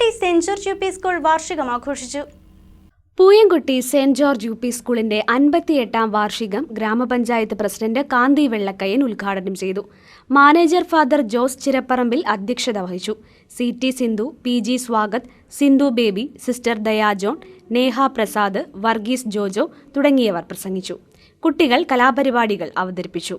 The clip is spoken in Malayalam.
Pooyamkutty George U P school വാർഷികം ആഘോഷിച്ചു. Pooyamkutty saint George U P സ്കൂളിന്റെ അൻപത്തിയെട്ടാം വാർഷികം ഗ്രാമപഞ്ചായത്ത് പ്രസിഡന്റ് കാന്തി വെള്ളക്കയ്യൻ ഉദ്ഘാടനം ചെയ്തു. മാനേജർ ഫാദർ ജോസ് ചിരപ്പറമ്പിൽ അധ്യക്ഷത വഹിച്ചു. C T Sindhu P G Swagat Sindhu Baby sister ദയാജോൺ Neha Prasad Varghese Jojo തുടങ്ങിയവർ പ്രസംഗിച്ചു. കുട്ടികൾ കലാപരിപാടികൾ അവതരിപ്പിച്ചു.